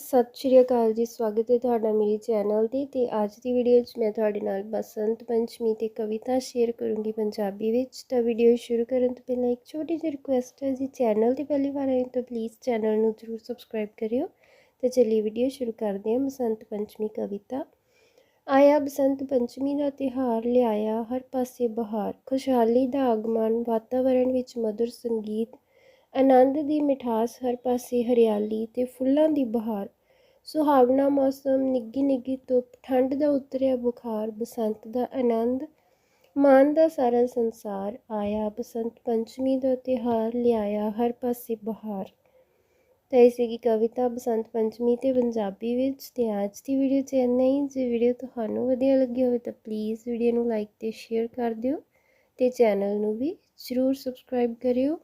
ਸਤਿ ਸ਼੍ਰੀ ਅਕਾਲ ਜੀ, ਸਵਾਗਤ ਹੈ ਤੁਹਾਡਾ ਮੇਰੇ ਚੈਨਲ ਤੇ ਤੇ ਅੱਜ ਦੀ ਵੀਡੀਓ 'ਚ ਮੈਂ ਤੁਹਾਡੇ ਨਾਲ ਬਸੰਤ ਪੰਚਮੀ ਤੇ ਕਵਿਤਾ ਸ਼ੇਅਰ ਕਰੂੰਗੀ ਪੰਜਾਬੀ ਵਿੱਚ। ਤਾਂ ਵੀਡੀਓ ਸ਼ੁਰੂ ਕਰਨ ਤੋਂ ਪਹਿਲਾਂ ਇੱਕ ਛੋਟੀ ਜਿਹੀ ਰਿਕੁਐਸਟ ਹੈ, ਜੀ ਚੈਨਲ ਤੇ ਪਹਿਲੀ ਵਾਰ ਆਏ ਤਾਂ ਪਲੀਜ਼ ਚੈਨਲ ਨੂੰ ਜ਼ਰੂਰ ਸਬਸਕ੍ਰਾਈਬ ਕਰਿਓ। ਤੇ ਚੱਲੀਏ ਵੀਡੀਓ ਸ਼ੁਰੂ ਕਰਦੇ ਹਾਂ, ਬਸੰਤ ਪੰਚਮੀ ਕਵਿਤਾ। ਆਇਆ ਬਸੰਤ ਪੰਚਮੀ ਦਾ ਤਿਹਾਰ ਲਿਆਇਆ ਹਰ ਪਾਸੇ ਬਹਾਰ। ਖੁਸ਼ਹਾਲੀ ਦਾ ਆਗਮਨ ਵਾਤਾਵਰਣ ਵਿੱਚ ਮధుਰ ਸੰਗੀਤ ਆਨੰਦ ਦੀ ਮਿਠਾਸ ਹਰ ਪਾਸੇ ਹਰਿਆਲੀ ਤੇ ਫੁੱਲਾਂ ਦੀ ਬਹਾਰ। ਸੁਹਾਵਣਾ ਮੌਸਮ ਨਿੱਗੀ ਨਿੱਗੀ ਧੁੱਪ, ਠੰਡ ਦਾ ਉਤਰਿਆ ਬੁਖਾਰ, ਬਸੰਤ ਦਾ ਆਨੰਦ, ਮਾਨ ਦਾ ਸਾਰਾ ਸੰਸਾਰ ਆਇਆ, ਬਸੰਤ ਪੰਚਮੀ ਦਾ ਤਿਹਾਰ ਲਿਆਇਆ ਹਰ ਪਾਸੇ ਬਹਾਰ। ਤਾਂ ਇਹ ਸੀਗੀ ਕਵਿਤਾ ਬਸੰਤ ਪੰਚਮੀ ਤੇ ਪੰਜਾਬੀ ਵਿੱਚ ਤੇ ਅੱਜ ਦੀ ਵੀਡੀਓ 'ਚ ਇੰਨਾ ਹੀ। ਜੇ ਵੀਡੀਓ ਤੁਹਾਨੂੰ ਵਧੀਆ ਲੱਗੀ ਹੋਵੇ ਤਾਂ ਪਲੀਜ਼ ਵੀਡੀਓ ਨੂੰ ਲਾਈਕ ਤੇ ਸ਼ੇਅਰ ਕਰ ਦਿਓ ਤੇ ਚੈਨਲ ਨੂੰ ਵੀ ਜ਼ਰੂਰ ਸਬਸਕ੍ਰਾਈਬ ਕਰਿਓ।